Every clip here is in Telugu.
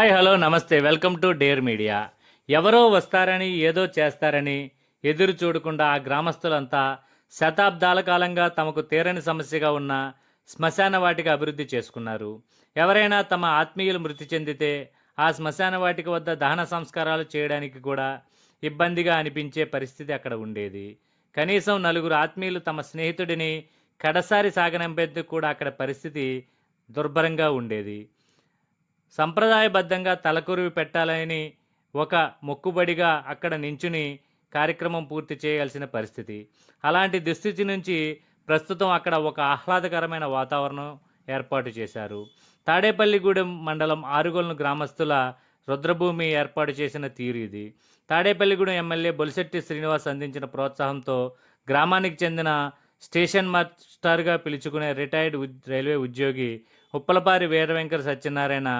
హాయ్ హలో నమస్తే. Welcome to Dare Media. ఎవరో వస్తారని ఏదో చేస్తారని ఎదురు చూడకుండా ఆ గ్రామస్తులంతా శతాబ్దాల కాలంగా తమకు తీరని సమస్యగా ఉన్న శ్మశాన వాటిక అభివృద్ధి చేసుకున్నారు. ఎవరైనా తమ ఆత్మీయులు మృతి చెందితే ఆ శ్మశాన వాటిక వద్ద దహన సంస్కారాలు చేయడానికి కూడా ఇబ్బందిగా అనిపించే పరిస్థితి అక్కడ ఉండేది. కనీసం నలుగురు ఆత్మీయులు తమ స్నేహితుడిని కడసారి సాగనంపేందుకు కూడా అక్కడ పరిస్థితి దుర్భరంగా ఉండేది. సంప్రదాయబద్ధంగా తలకురివి పెట్టాలని ఒక మొక్కుబడిగా అక్కడ నించుని కార్యక్రమం పూర్తి చేయాల్సిన పరిస్థితి. అలాంటి దుస్థితి నుంచి ప్రస్తుతం అక్కడ ఒక ఆహ్లాదకరమైన వాతావరణం ఏర్పాటు చేశారు. తాడేపల్లిగూడెం మండలం ఆరుగోలను గ్రామస్తుల రుద్రభూమి ఏర్పాటు చేసిన తీరు ఇది. తాడేపల్లిగూడెం ఎమ్మెల్యే బొలిశెట్టి శ్రీనివాస్ అందించిన ప్రోత్సాహంతో గ్రామానికి చెందిన స్టేషన్ మాస్టర్గా పిలుచుకునే రిటైర్డ్ రైల్వే ఉద్యోగి ఉప్పలపారి వీరవెంకర సత్యనారాయణ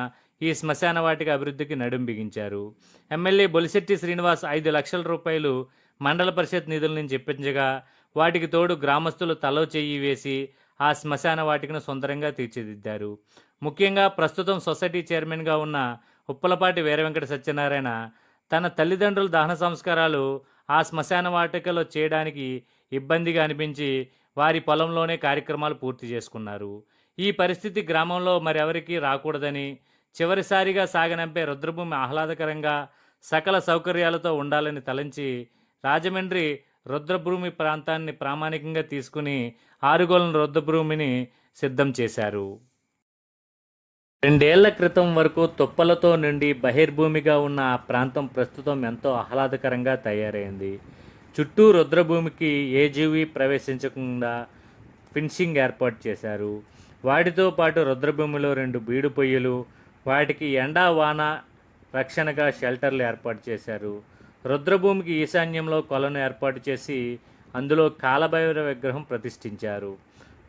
ఈ శ్మశాన వాటిక అభివృద్ధికి నడుం బిగించారు. ఎమ్మెల్యే బొలిశెట్టి శ్రీనివాస్ ఐదు లక్షల రూపాయలు మండల పరిషత్ నిధుల నుంచి ఇప్పించగా వాటికి తోడు గ్రామస్తులు తలో చెయ్యి వేసి ఆ శ్మశాన వాటికను సుందరంగా తీర్చిదిద్దారు. ముఖ్యంగా ప్రస్తుతం సొసైటీ చైర్మన్గా ఉన్న ఉప్పలపాటి వీర వెంకట సత్యనారాయణ తన తల్లిదండ్రుల దహన సంస్కారాలు ఆ శ్మశాన వాటికలో చేయడానికి ఇబ్బందిగా అనిపించి వారి పొలంలోనే కార్యక్రమాలు పూర్తి చేసుకున్నారు. ఈ పరిస్థితి గ్రామంలో మరెవరికీ రాకూడదని చివరిసారిగా సాగనంపే రుద్రభూమి ఆహ్లాదకరంగా సకల సౌకర్యాలతో ఉండాలని తలంచి రాజమండ్రి రుద్రభూమి ప్రాంతాన్ని ప్రామాణికంగా తీసుకుని ఆరుగోలను రుద్రభూమిని సిద్ధం చేశారు. రెండేళ్ళ క్రితం వరకు తుప్పలతో నుండి బహిర్భూమిగా ఉన్న ఆ ప్రాంతం ప్రస్తుతం ఎంతో ఆహ్లాదకరంగా తయారైంది. చుట్టూ రుద్రభూమికి ఏ జీవి ప్రవేశించకుండా ఫిన్షింగ్ ఏర్పాటు చేశారు. వాటితో పాటు రుద్రభూమిలో రెండు బీడు పొయ్యిలు వాటికి ఎండా వాన రక్షణగా షెల్టర్లు ఏర్పాటు చేశారు. రుద్రభూమికి ఈశాన్యంలో కొలను ఏర్పాటు చేసి అందులో కాలభైరవ విగ్రహం ప్రతిష్ఠించారు.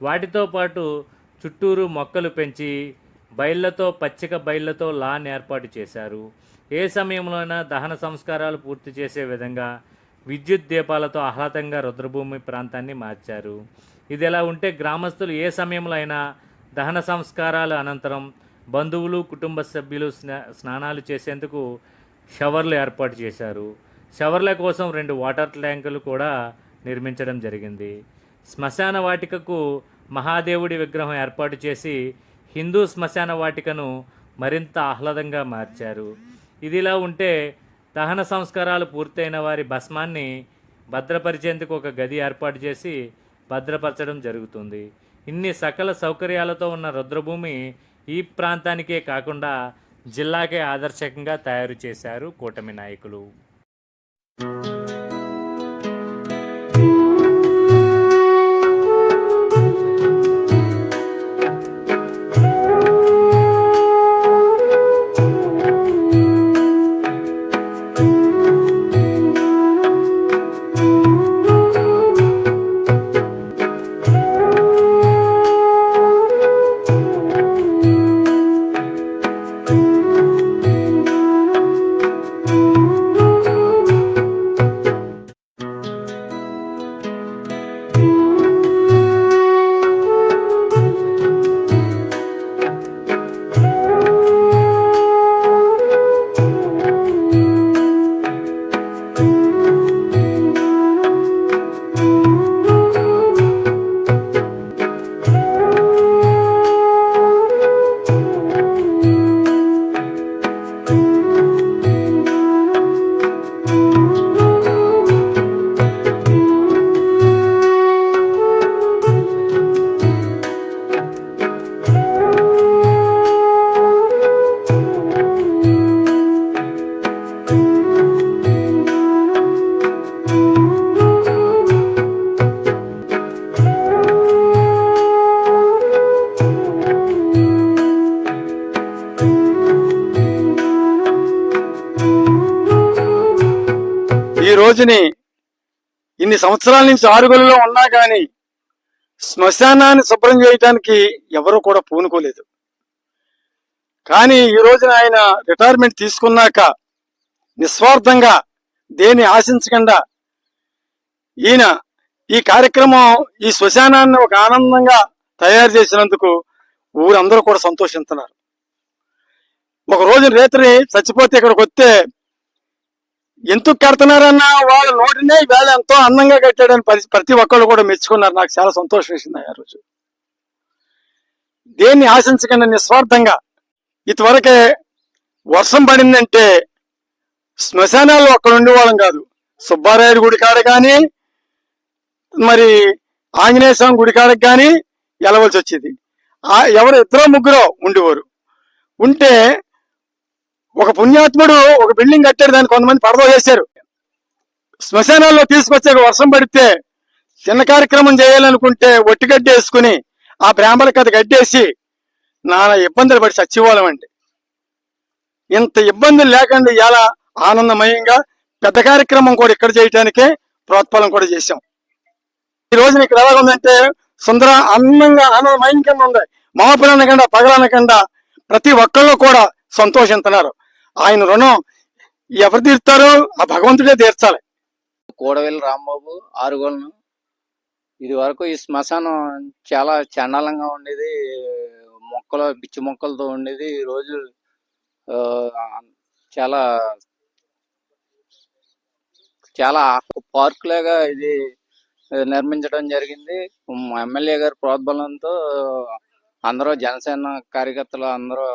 వాటితో పాటు చుట్టూరు మొక్కలు పెంచి బయళ్ళతో పచ్చిక బయళ్ళతో లాన్ ఏర్పాటు చేశారు. ఏ సమయంలోనైనా దహన సంస్కారాలు పూర్తి చేసే విధంగా విద్యుత్ దీపాలతో ఆహ్లాదంగా రుద్రభూమి ప్రాంతాన్ని మార్చారు. ఇది ఎలా ఉంటే గ్రామస్తులు ఏ సమయంలో అయినా దహన సంస్కారాల అనంతరం బంధువులు కుటుంబ సభ్యులు స్నా స్నానాలు చేసేందుకు షవర్లు ఏర్పాటు చేశారు. షవర్ల కోసం రెండు వాటర్ ట్యాంకులు కూడా నిర్మించడం జరిగింది. శ్మశాన వాటికకు మహాదేవుడి విగ్రహం ఏర్పాటు చేసి హిందూ శ్మశాన వాటికను మరింత ఆహ్లాదంగా మార్చారు. ఇదిలా ఉంటే దహన సంస్కారాలు పూర్తయిన వారి భస్మాన్ని భద్రపరిచేందుకు ఒక గది ఏర్పాటు చేసి భద్రపరచడం జరుగుతుంది. ఇన్ని సకల సౌకర్యాలతో ఉన్న రుద్రభూమి ఈ ప్రాంతానికే కాకుండా జిల్లాకే ఆదర్శకంగా తయారు చేశారు కూటమి నాయకులు. రోజుని ఇన్ని సంవత్సరాల నుంచి ఆరుగొలలో ఉన్నా కానీ శ్మశానాన్ని శుభ్రం చేయటానికి ఎవరూ కూడా పూనుకోలేదు. కానీ ఈ రోజున ఆయన రిటైర్మెంట్ తీసుకున్నాక నిస్వార్థంగా దేని ఆశించకుండా ఈయన ఈ కార్యక్రమం ఈ శ్మశానాన్ని ఒక ఆనందంగా తయారు చేసినందుకు ఊరందరూ కూడా సంతోషిస్తున్నారు ఒక రోజు రాత్రి చచ్చిపోతే ఇక్కడికి వస్తే ఎందుకు కడుతున్నారన్న వాళ్ళ నోటినే వేళ ఎంతో అందంగా కట్టాడని ప్రతి ప్రతి ఒక్కళ్ళు కూడా మెచ్చుకున్నారు. నాకు చాలా సంతోషం వేసింది ఆ రోజు. దేన్ని ఆశించకుండా నిస్వార్థంగా. ఇదివరకే వర్షం పడిందంటే శ్మశానాల్లో అక్కడ ఉండేవాళ్ళం కాదు. సుబ్బారాయుడు గుడికాడ కానీ మరి ఆంజనేయ స్వామి గుడికాడకు కానీ వెళ్ళవలసి వచ్చేది. ఎవరు ఇద్దరు ముగ్గురో ఉండేవారు. ఉంటే ఒక పుణ్యాత్ముడు ఒక బిల్డింగ్ కట్టాడు దాన్ని కొంతమంది పడదో చేశారు. శ్మశానాల్లో తీసుకొచ్చాక వర్షం పడితే చిన్న కార్యక్రమం చేయాలనుకుంటే ఒట్టిగడ్డ వేసుకుని ఆ బ్రాహ్మణ కథ గడ్డేసి నానా ఇబ్బందులు పడి చచ్చిపోవాలం ఇంత ఇబ్బందులు లేకుండా ఇలా ఆనందమయంగా పెద్ద కార్యక్రమం కూడా ఇక్కడ చేయటానికే ప్రోత్పాలం కూడా చేశాం. ఈ రోజున ఇక్కడ ఎలా ఉందంటే సుందర అందంగా ఆనందమయం కింద ఉంది మాపులు అనకుండా పగలనకుండా ప్రతి ఒక్కళ్ళు కూడా సంతోషిస్తున్నారు ఆయన రుణం ఎవరు తీరుతారో ఆ భగవంతుడే తీర్చాలి. కూడవెల్లి రాంబాబు ఆరుగోలను ఇది వరకు ఈ శ్మశానం చాలా చండాలంగా ఉండేది. మొక్కలు పిచ్చి మొక్కలతో ఉండేది. ఈ రోజు చాలా చాలా పార్క్ లాగా ఇది నిర్మించడం జరిగింది. ఎమ్మెల్యే గారి ప్రోద్బలంతో అందరూ జనసేన కార్యకర్తలు అందరూ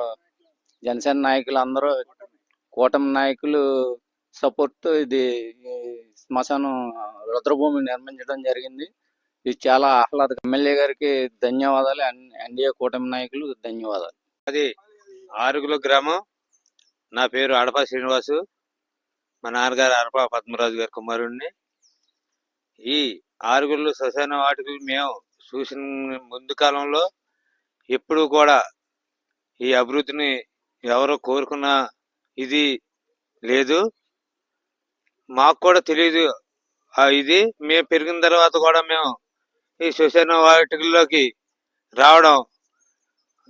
జనసేన నాయకులు అందరూ కూటమి నాయకులు సపోర్ట్ ఇది శ్మశానం రుద్రభూమి నిర్మించడం జరిగింది. ఇది చాలా ఆహ్లాద ఎమ్మెల్యే గారికి ధన్యవాదాలు. ఎన్డీఏ కూటమి నాయకులు ధన్యవాదాలు. అది ఆరుగుల గ్రామం. నా పేరు అడప శ్రీనివాసు. మా నాన్నగారు అడప పద్మరాజు గారి కుమారుడిని ఈ ఆరుగుళ్ళు శ్మశాన వాటికలు మేము చూసిన ముందు కాలంలో ఎప్పుడూ కూడా ఈ అభివృద్ధిని ఎవరో కోరుకున్న ఇది లేదు. మాకు కూడా తెలియదు ఇది మేము పెరిగిన తర్వాత కూడా మేము ఈ శ్మశాన వాటికల్లోకి రావడం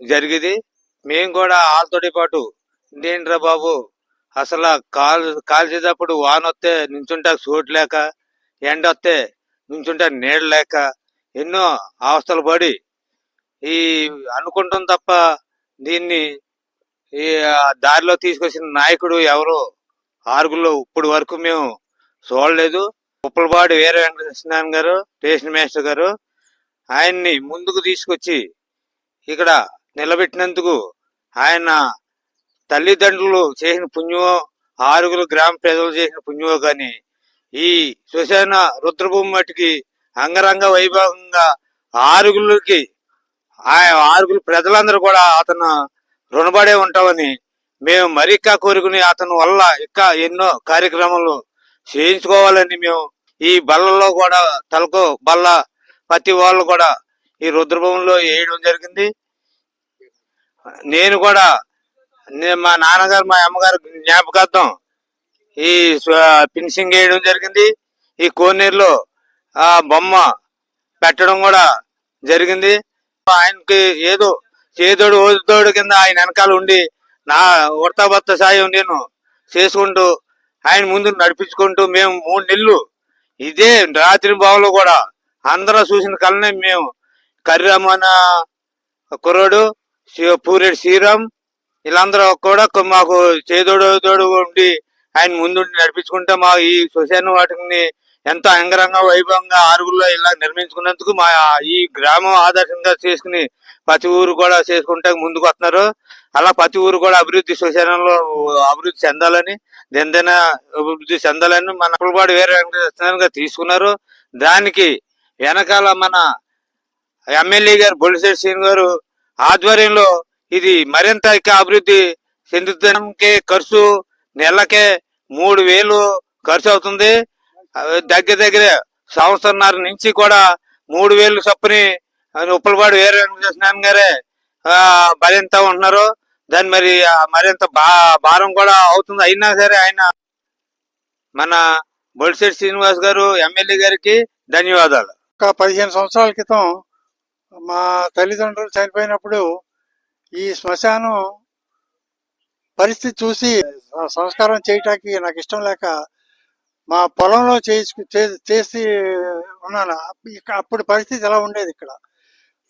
జరిగింది. మేము కూడా వాళ్ళతోటి పాటు ఏంట్రా బాబు అసలు కాల్ కాల్చేటప్పుడు వాన వస్తే నించుంటా చోటు లేక ఎండ వస్తే నించుంటా నీళ్ళు లేక ఎన్నో అవస్థలు పడి ఈ అనుకుంటాం తప్ప దీన్ని ఈ దారిలో తీసుకొచ్చిన నాయకుడు ఎవరు? ఆరుగులో ఇప్పుడు వరకు మేము చూడలేదు. ఉప్పలపాడు వీర వెంకటకృష్ణన్ గారు స్టేషన్ మేస్టర్ గారు ఆయన్ని ముందుకు తీసుకొచ్చి ఇక్కడ నిలబెట్టినందుకు ఆయన తల్లిదండ్రులు చేసిన పుణ్యమో ఆరుగురు గ్రామ ప్రజలు చేసిన పుణ్యమో కానీ ఈ శ్మశాన రుద్రభూమి మట్టికి అంగరంగ వైభవంగా ఆరుగురికి ఆ ఆరుగురు ప్రజలందరూ కూడా అతను రుణపడే ఉంటామని మేము మరికా కోరుకుని అతని వల్ల ఇంకా ఎన్నో కార్యక్రమాలు చేయించుకోవాలని మేము ఈ బల్లలో కూడా తలకు బల్ల ప్రతి వాళ్ళు కూడా ఈ రుద్రభూమిలో వేయడం జరిగింది. నేను కూడా మా నాన్నగారు మా అమ్మగారు జ్ఞాపకార్థం ఈ ఫినిషింగ్ వేయడం జరిగింది. ఈ కోనేరులో ఆ బొమ్మ పెట్టడం కూడా జరిగింది. ఆయనకి ఏదో చేదోడు ఓదోడు కింద ఆయన వెనకాల ఉండి నా ఉడతాబత్త సాయం నేను చేసుకుంటూ ఆయన ముందు నడిపించుకుంటూ మేము మూడు నెలలు ఇదే రాత్రి బావులో కూడా అందరూ చూసిన కళ్ళనే మేము కర్రమన కుర్రోడు పూరేడు శ్రీరామ్ వీళ్ళందరూ కూడా మాకు చేదోడు తోడు ఉండి ఆయన ముందు నడిపించుకుంటే మా ఈ శ్మశాన వాటిని ఎంతో అంగరంగ వైభవంగా ఆరుగుల్లో ఇలా నిర్మించుకున్నందుకు మా ఈ గ్రామం ఆదర్శంగా చేసుకుని ప్రతి ఊరు కూడా చేసుకుంటే ముందుకు వస్తున్నారు. అలా ప్రతి ఊరు కూడా అభివృద్ధి శ్మశానంలో అభివృద్ధి చెందాలని దినదిన అభివృద్ధి చెందాలని మన పుల్పాడు వేరే వెంకటేశ్వరంగా తీసుకున్నారు. దానికి వెనకాల మన ఎమ్మెల్యే గారు బొలిశెట్టి శ్రీని గారు ఆధ్వర్యంలో ఇది మరింత ఇంకా అభివృద్ధి చెందుతానికి ఖర్చు నెలకే మూడు వేలు ఖర్చు అవుతుంది. దగ్గర దగ్గర సంవత్సరంన్నర నుంచి కూడా మూడు వేలు చొప్పుని ఉప్పలపాడు వేరే వెంకటేశ్వర గారే ఆ, ఉంటున్నారు దాని మరి మరింత బా భారం కూడా అవుతుంది. అయినా సరే ఆయన మన బొలిశెట్టి శ్రీనివాస్ గారు ఎమ్మెల్యే గారికి ధన్యవాదాలు. ఒక పదిహేను సంవత్సరాల క్రితం మా తల్లిదండ్రులు చనిపోయినప్పుడు ఈ శ్మశానం పరిస్థితి చూసి సంస్కారం చేయటానికి నాకు ఇష్టం లేక మా పొలంలో చేయించు చేసి ఉన్నాను. అప్పుడు పరిస్థితి ఎలా ఉండేది ఇక్కడ?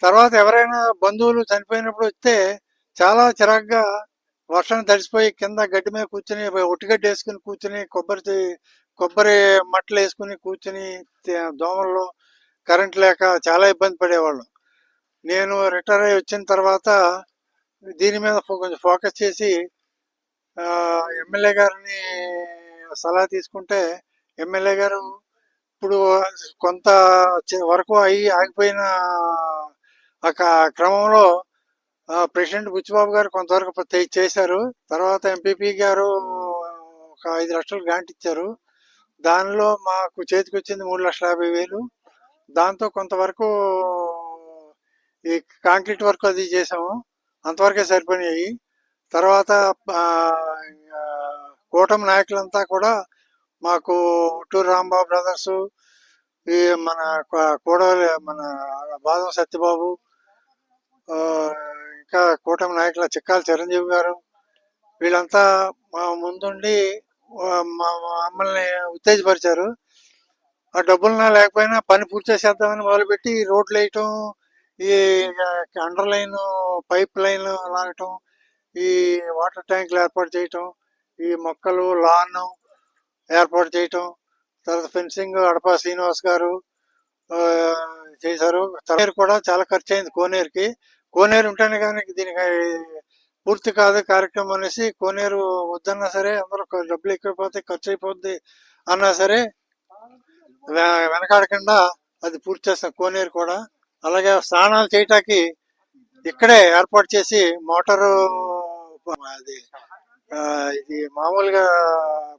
తర్వాత ఎవరైనా బంధువులు చనిపోయినప్పుడు వస్తే చాలా చిరాగ్గా వర్షం తడిసిపోయి కింద గడ్డి మీద కూర్చుని ఒట్టిగడ్డి వేసుకుని కూర్చుని కొబ్బరి కొబ్బరి మట్టలు వేసుకుని కూర్చుని దోమల్లో కరెంట్ లేక చాలా ఇబ్బంది పడేవాళ్ళం. నేను రిటైర్ అయ్యి వచ్చిన తర్వాత దీని మీద ఫో- కొంచెం ఫోకస్ చేసి ఎమ్మెల్యే గారిని సలహా తీసుకుంటే ఎమ్మెల్యే గారు ఇప్పుడు కొంత వరకు అయి ఆగిపోయిన ఆ క్రమంలో ప్రెసిడెంట్ బుచ్చిబాబు గారు కొంతవరకు చేశారు. తర్వాత ఎంపీపీ గారు ఒక ఐదు లక్షలు గ్రాంట్ ఇచ్చారు. దానిలో మాకు చేతికి వచ్చింది మూడు లక్షల యాభై వేలు. దాంతో కొంతవరకు ఈ కాంక్రీట్ వర్క్ అది చేసాము అంతవరకే సరిపోయినాయి. తర్వాత కూటమి నాయకులంతా కూడా మాకు ఉట్టూరు రాంబాబు బ్రదర్స్ ఈ మన కూడలి మన బాదం సత్యబాబు ఇంకా కూటమి నాయకుల చిక్కాల చిరంజీవి గారు వీళ్ళంతా మా ముందుండి మా- మమ్మల్ని ఉత్తేజపరిచారు. ఆ డబ్బులు నా లేకపోయినా పని పూర్తి చేసేద్దామని మొదలుపెట్టి రోడ్లు వేయటం ఈ అండర్ లైన్ పైప్ లైన్ లాగటం ఈ వాటర్ ట్యాంకులు ఏర్పాటు చేయటం ఈ మొక్కలు లాన్ ఏర్పాటు చేయటం తర్వాత ఫెన్సింగ్ అడపా శ్రీనివాస్ గారు ఆ, చేశారు. కోనేరు కూడా చాలా ఖర్చు అయింది కోనేరుకి. కోనేరు ఉంటేనే కానీ దీనికి పూర్తి కాదు కార్యక్రమం అనేసి కోనేరు వద్దన్నా సరే అందరూ డబ్బులు ఎక్కువైపోతే ఖర్చు అయిపోద్ది అన్నా సరే వె- వెనకాడకుండా అది పూర్తి చేస్తాం కోనేరు కూడా. అలాగే స్నానాలు చేయటానికి ఇక్కడే ఏర్పాటు చేసి మోటారు అది ఇది మామూలుగా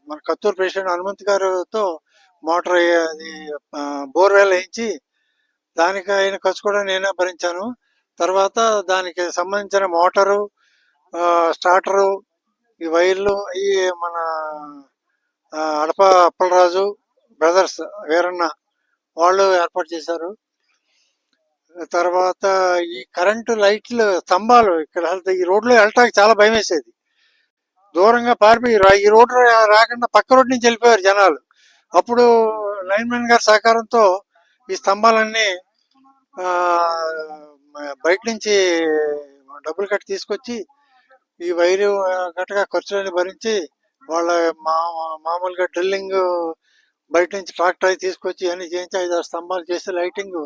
మన కత్తూరు ప్రెసిడెంట్ హనుమంత్ గారితో మోటార్ అది బోర్వెల్ వేయించి దానికి అయిన ఖర్చు కూడా నేనే భరించాను. తర్వాత దానికి సంబంధించిన మోటారు స్టార్టరు ఈ వైర్లు ఈ మన అడప అప్పలరాజు బ్రదర్స్ వీరన్న వాళ్ళు ఏర్పాటు చేశారు. తర్వాత ఈ కరెంటు లైట్లు స్తంభాలు ఇక్కడ ఈ రోడ్లో వెళ్ళటానికి చాలా భయం వేసేది దూరంగా పారిపోయి ఈ రోడ్డు రాకుండా పక్క రోడ్ నుంచి వెళ్ళిపోయారు జనాలు. అప్పుడు లైన్ మ్యాన్ గారి సహకారంతో ఈ స్తంభాలన్నీ బయట నుంచి డబ్బులు కట్టి తీసుకొచ్చి ఈ వైరు గట్టగా ఖర్చులని భరించి వాళ్ళ మా మామూలుగా డ్రిల్లింగ్ బయట నుంచి ట్రాక్టర్ అయి తీసుకొచ్చి అన్ని చేయించి ఐదు ఆరు స్తంభాలు చేసి లైటింగ్.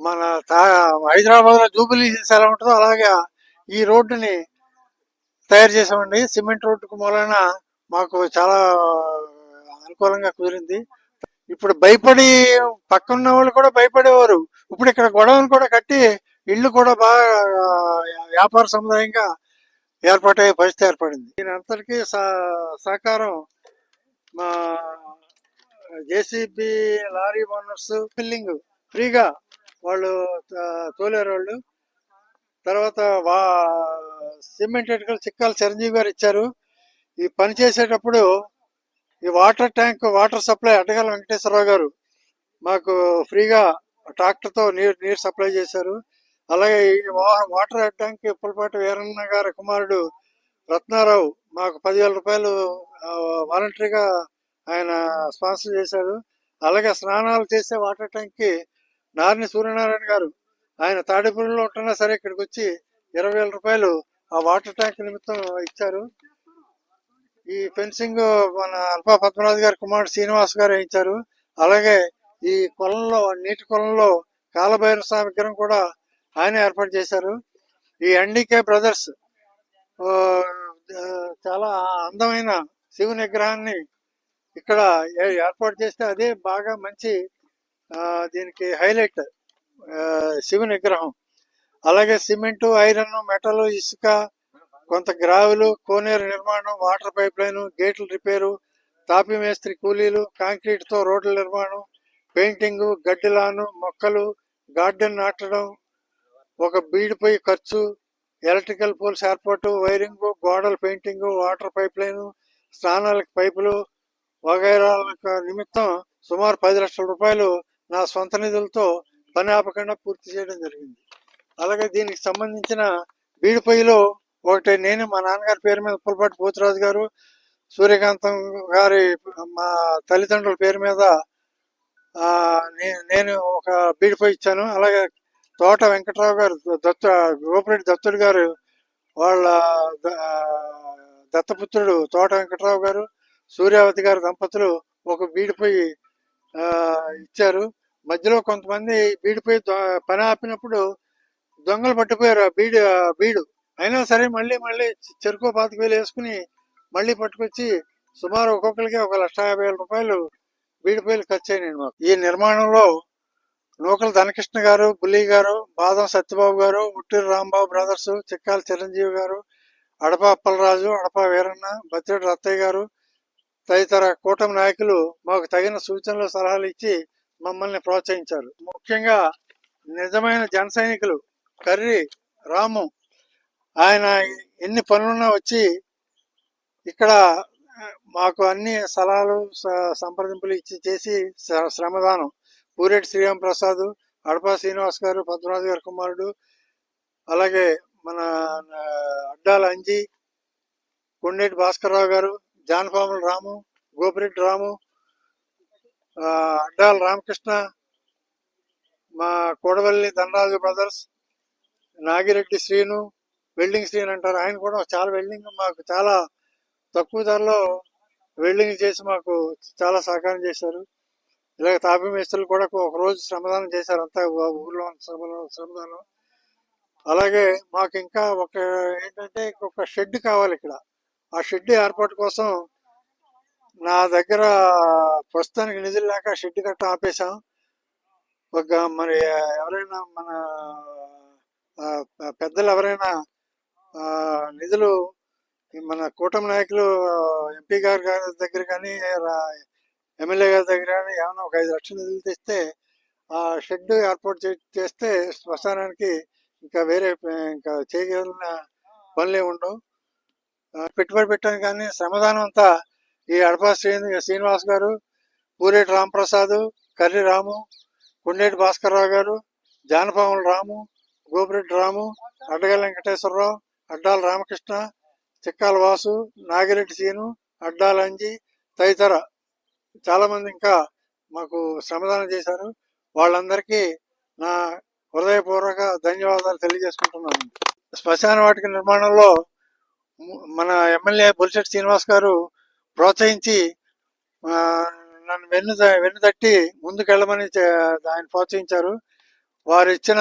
మన తా హైదరాబాద్లో జూబిలీ హిల్స్ ఎలా ఉంటుందో అలాగే ఈ రోడ్డుని తయారు చేసామండి సిమెంట్ రోడ్డుకు మూలన మాకు చాలా అనుకూలంగా కుదిరింది. ఇప్పుడు భయపడి పక్కన వాళ్ళు కూడా భయపడేవారు. ఇప్పుడు ఇక్కడ గొడవలు కూడా కట్టి ఇల్లు కూడా బాగా వ్యాపార సముదాయంగా ఏర్పాటయ్యే పరిస్థితి ఏర్పడింది. దీని అంతటికీ సహకారం మా జేసీబీ లారీ ఓనర్స్ ఫిల్లింగ్ ఫ్రీగా వాళ్ళు తోలేరు వాళ్ళు. తర్వాత వా సిమెంట్ ఇటుకలు చిక్కాల చిరంజీవి గారు ఇచ్చారు. ఈ పని చేసేటప్పుడు ఈ water tank water supply Addagala Venkateswararao garu మాకు ఫ్రీగా ట్రాక్టర్తో నీరు నీరు సప్లై చేశారు. అలాగే ఈ వాటర్ ట్యాంక్ పుల్పాటి వీరన్న గారి కుమారుడు రత్నారావు మాకు పదివేల రూపాయలు వాలంటరీగా ఆయన స్పాన్సర్ చేశాడు అలాగే స్నానాలు చేసే వాటర్ ట్యాంక్కి నారిని సూర్యనారాయణ గారు ఆయన తాడేపల్లిలో ఉంటున్నా సరే ఇక్కడికి వచ్చి ఇరవై వేల రూపాయలు ఆ వాటర్ ట్యాంక్ నిమిత్తం ఇచ్చారు. ఈ ఫెన్సింగ్ మన అల్పా పద్మనాథ్ గారి కుమారుడు శ్రీనివాస్ గారు వేయించారు. అలాగే ఈ కొలంలో నీటి కొలంలో కాలభైరవ స్వామి విగ్రహం కూడా ఆయన ఏర్పాటు చేశారు. ఈ ఎన్డీకే బ్రదర్స్ చాలా అందమైన శివుని విగ్రహాన్ని ఇక్కడ ఏర్పాటు చేస్తే అదే బాగా మంచి దీనికి హైలైట్. ఆ, శివుని విగ్రహం. అలాగే సిమెంటు ఐరన్ మెటల్ ఇసుక కొంత గ్రావులు కోనేరు నిర్మాణం వాటర్ పైప్ లైన్ గేట్ల రిపేరు తాపి మేస్త్రి కూలీలు కాంక్రీట్తో రోడ్ల నిర్మాణం పెయింటింగ్ గడ్డిలాను మొక్కలు గార్డెన్ నాటడం ఒక బీడిపై ఖర్చు ఎలక్ట్రికల్ పోల్స్ ఏర్పాటు వైరింగ్ గోడల పెయింటింగ్ వాటర్ పైప్ లైన్ స్నానాలకు పైపులు వగైరాల నిమిత్తం సుమారు పది లక్షల రూపాయలు నా సొంత నిధులతో పని ఆపకుండా పూర్తి చేయడం జరిగింది. అలాగే దీనికి సంబంధించిన బీడి పొయ్యిలో ఒకటి నేను మా నాన్నగారి పేరు మీద పుల్పాటి పోతురాజు గారు సూర్యకాంతం గారి మా తల్లిదండ్రుల పేరు మీద నేను ఒక బీడి పొయ్యి ఇచ్చాను. అలాగే తోట వెంకట్రావు గారు దత్తు గోపిరెడ్డి దత్తుడు గారు వాళ్ళ దత్తపుత్రుడు తోట వెంకట్రావు గారు సూర్యావతి గారు దంపతులు ఒక బీడిపోయి ఇచ్చారు. మధ్యలో కొంతమంది బీడిపోయి పని ఆపినప్పుడు దొంగలు పట్టిపోయారు ఆ బీడు ఆ బీడు. అయినా సరే మళ్ళీ మళ్ళీ చెరుకు పాతిక వేలు వేసుకుని మళ్ళీ పట్టుకొచ్చి సుమారు ఒక్కొక్కరికి ఒక లక్ష యాభై వేల రూపాయలు బీడిపోయిలు ఖర్చు అయినాయి మాకు ఈ నిర్మాణంలో నూకల ధనకృష్ణ గారు బుల్లి గారు బాదం సత్యబాబు గారు ఉట్టూరు రాంబాబు బ్రదర్స్ చిక్కాల చిరంజీవి గారు అడప అప్పలరాజు అడప వీరన్న బత్తిరెడ్డి రత్తయ్య గారు తదితర కూటమి నాయకులు మాకు తగిన సూచనలు సలహాలు ఇచ్చి మమ్మల్ని ప్రోత్సహించారు. ముఖ్యంగా నిజమైన జన సైనికులు కర్రి రాము ఆయన ఎన్ని పనులున్నా వచ్చి ఇక్కడ మాకు అన్ని సలహాలు సంప్రదింపులు ఇచ్చి చేసి శ్ర- శ్రమదానం. పూరేటి శ్రీరామ్ ప్రసాద్ అడపా శ్రీనివాస్ గారు పద్మనాథ్ గారి కుమారుడు అలాగే మన అడ్డాల అంజీ కొండేటి భాస్కర్రావు గారు జానపాముల రాము గోపిరెడ్డి రాము అడ్డాల రామకృష్ణ మా కోడవల్లి ధనరాజు బ్రదర్స్ నాగిరెడ్డి శ్రీను వెల్డింగ్ శ్రీను అంటారు. ఆయన కూడా చాలా వెల్డింగ్ మాకు చాలా తక్కువ ధరలో వెల్డింగ్ చేసి మాకు చాలా సహకారం చేశారు. ఇలాగ తాపీ మేస్త్రులు కూడా ఒక రోజు శ్రమదానం చేశారు అంతా ఊర్లో శ్రమ- శ్రమదానం. అలాగే మాకు ఇంకా ఒక ఏంటంటే ఒక షెడ్ కావాలి ఇక్కడ. ఆ షెడ్ ఏర్పాటు కోసం నా దగ్గర ప్రస్తుతానికి నిధులు లేక షెడ్ కట్ట ఆపేశాం. ఒక మరి ఎవరైనా మన పెద్దలు ఎవరైనా నిధులు మన కూటమి నాయకులు ఎంపీ గారు గారి దగ్గర కానీ ఎమ్మెల్యే గారి దగ్గర కానీ ఏమైనా ఒక ఐదు లక్షల నిధులు తెస్తే ఆ షెడ్ ఏర్పాటు చేస్తే శ్మశానానికి ఇంకా వేరే ఇంకా చేయగలిగిన పనులే ఉండవు. పెట్టుబడి పెట్టాను కానీ శ్రమదానం అంతా ఈ అడప శ్రీనివాస్ గారు పూరేటి రాంప్రసాద్ కర్రి రాము కుండేటి భాస్కర్రావు గారు జానపాముల రాము గోపిరెడ్డి రాము అడ్డగల్ వెంకటేశ్వరరావు అడ్డాల రామకృష్ణ చిక్కాల వాసు నాగిరెడ్డి సీను అడ్డాల అంజి తదితర. చాలామంది ఇంకా మాకు శ్రమదానం చేశారు. వాళ్ళందరికీ నా హృదయపూర్వక ధన్యవాదాలు తెలియజేసుకుంటున్నాను. శ్మశాన వాటిక నిర్మాణంలో మన ఎమ్మెల్యే బొలిశెట్టి శ్రీనివాస్ గారు ప్రోత్సహించి ఆ, నన్ను వెన్ను వెన్ను తట్టి ముందుకెళ్ళమని ఆయన ప్రోత్సహించారు. వారు ఇచ్చిన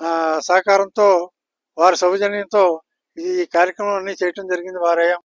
ఆ, సహకారంతో వారి సౌజన్యంతో ఈ కార్యక్రమం అన్ని చేయటం జరిగింది. వారయ్య.